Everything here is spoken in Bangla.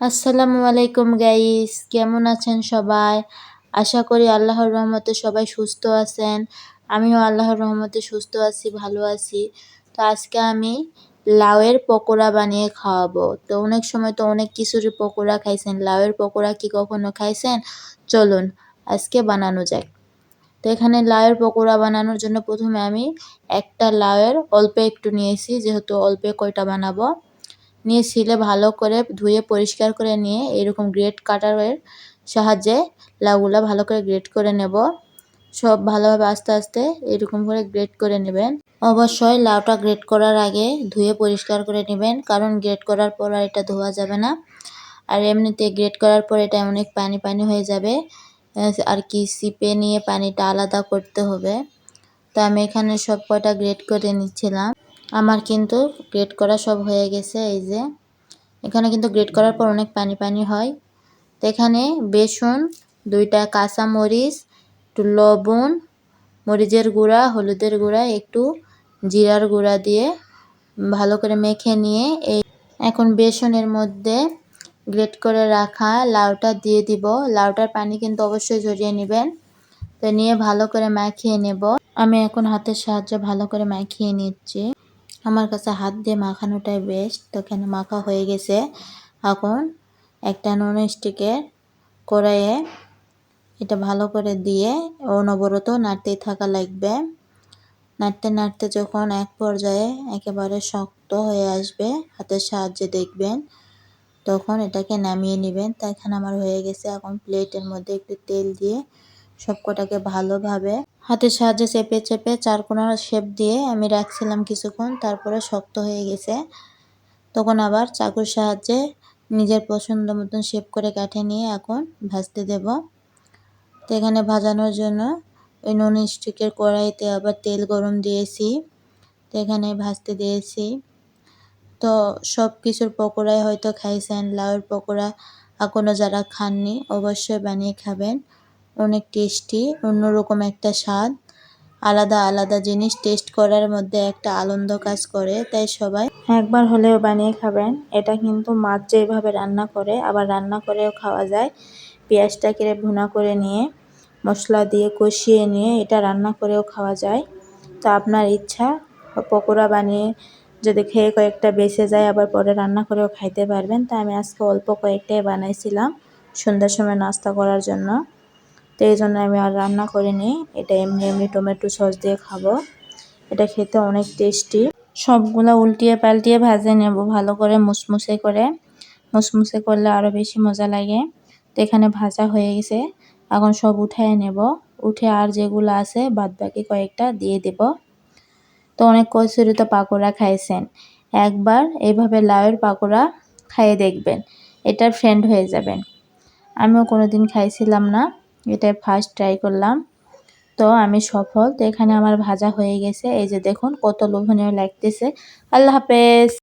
আসসালামু আলাইকুম গাইস কেমন আছেন সবাই? আশা করি আল্লাহর রহমতে সবাই সুস্থ আছেন। আমিও আল্লাহর রহমতে সুস্থ আছি, ভালো আছি। তো আজকে আমি লাউয়ের পকোড়া বানিয়ে খাওয়াবো। তো অনেক সময় তো অনেক কিছুরই পকোড়া খাইছেন, লাউয়ের পকোড়া কি কখনো খাইছেন? চলুন আজকে বানানো যাক। তো এখানে লাউয়ের পকোড়া বানানোর জন্য প্রথমে আমি একটা লাউয়ের অল্প একটু নিয়েছি, যেহেতু অল্পে কয়টা বানাবো? নিয়ে শিলে ভালো করে ধুয়ে পরিষ্কার করে নিয়ে এরকম গ্রেট কাটারের সাহায্যে লাউগুলা ভালো করে গ্রেট করে নেব। সব ভালোভাবে আস্তে আস্তে এরকম করে গ্রেট করে নেবেন। অবশ্যই লাউটা গ্রেট করার আগে ধুয়ে পরিষ্কার করে নেবেন, কারণ গ্রেট করার পর আর এটা ধোয়া যাবে না। আর এমনিতে গ্রেট করার পর এটা অনেক পানি পানি হয়ে যাবে। আর কি সিপে নিয়ে পানিটা আলাদা করতে হবে। তো আমি এখানে সব কটা গ্রেট করে নিচ্ছিলাম। আমার কিন্তু গ্রেট করা সব হয়ে গেছে, এই যে। এখানে কিন্তু গ্রেট করার পর অনেক পানি পানি হয়। তো এখানে বেসন, দুইটা কাঁচা মরিচ একটু লবণ, মরিচের গুঁড়া, হলুদের গুঁড়া, একটু জিরার গুঁড়া দিয়ে ভালো করে মেখে নিয়ে এই এখন বেসনের মধ্যে গ্রেট করে রাখা লাউটা দিয়ে দিব। লাউটার পানি কিন্তু অবশ্যই ঝরিয়ে নেবেন। তো নিয়ে ভালো করে মাখিয়ে নেব। আমি এখন হাতের সাহায্যে ভালো করে মাখিয়ে নিচ্ছি। আমার কাছে হাত দিয়ে মাখানোটাই বেস্ট তো এখানে মাখা হয়ে গেছে। এখন একটা নন স্টিকের কড়াইয়ে এটা ভালো করে দিয়ে অনবরত নাড়তেই থাকা লাগবে। নাড়তে নাড়তে যখন এক পর্যায়ে একেবারে শক্ত হয়ে আসবে হাতের সাহায্যে দেখবেন, তখন এটাকে নামিয়ে নেবেন। তা এখানে আমার হয়ে গেছে। এখন প্লেটের মধ্যে একটু তেল দিয়ে সবকটাকে ভালোভাবে হাতের সাহায্যে চেপে চেপে চারকোনার শেপ দিয়ে আমি রাখছিলাম কিছুক্ষণ, তারপরে শক্ত হয়ে গেছে। তখন আবার চাকুর সাহায্যে নিজের পছন্দ মতন শেপ করে কাঠে নিয়ে এখন ভাজতে দেব। তো এখানে ভাজানোর জন্য ওই নন স্টিকের কড়াইতে আবার তেল গরম দিয়েছি। তো এখানে ভাজতে দিয়েছি। তো সব কিছুর পকোড়াই হয়তো খাইছেন, লাউয়ের পকোড়া এখনও যারা খাননি অবশ্যই বানিয়ে খাবেন। অনেক টেস্টি অন্যরকম একটা স্বাদ। আলাদা আলাদা জিনিস টেস্ট করার মধ্যে একটা আনন্দ কাজ করে, তাই সবাই একবার হলেও বানিয়ে খাবেন। এটা কিন্তু মাছ যেভাবে রান্না করে, আবার রান্না করেও খাওয়া যায়। পেঁয়াজটাকে ভুনা করে নিয়ে, মশলা দিয়ে কষিয়ে নিয়ে এটা রান্না করেও খাওয়া যায়। তো আপনার ইচ্ছা, পকোড়া বানিয়ে যদি খেয়ে কয়েকটা বেঁচে যায়, আবার পরে রান্না করেও খাইতে পারবেন। তাই আমি আজকে অল্প কয়েকটাই বানাইছিলাম, সন্ধ্যার সময় নাস্তা করার জন্য। তো এই জন্য আমি আর রান্না করিনি। এটা এমনি এমনি টমেটো সস দিয়ে খাব। এটা খেতে অনেক টেস্টি। সবগুলো উল্টিয়ে পাল্টিয়ে ভাজে নেব ভালো করে মুসমুসে করে। মুসমুসে করলে আরও বেশি মজা লাগে। তো এখানে ভাজা হয়ে গেছে। এখন সব উঠায় নেব। উঠে আর যেগুলো আছে বাদ বাকি কয়েকটা দিয়ে দেব। তো অনেক কচুরি তো পাকোড়া খাইছেন। একবার এইভাবে লাউয়ের পাকোড়া খাইয়ে দেখবেন। এটার ফ্রেন্ড হয়ে যাবেন। আমিও কোনো দিন খাইছিলাম না। এটা ফার্স্ট ট্রাই করলাম। তো আমি সফল। তো এখানে আমার ভাজা হয়ে গেছে। এই যে দেখুন, কত লোভনীয় লাগতেছে। আল্লাহ হাফেজ।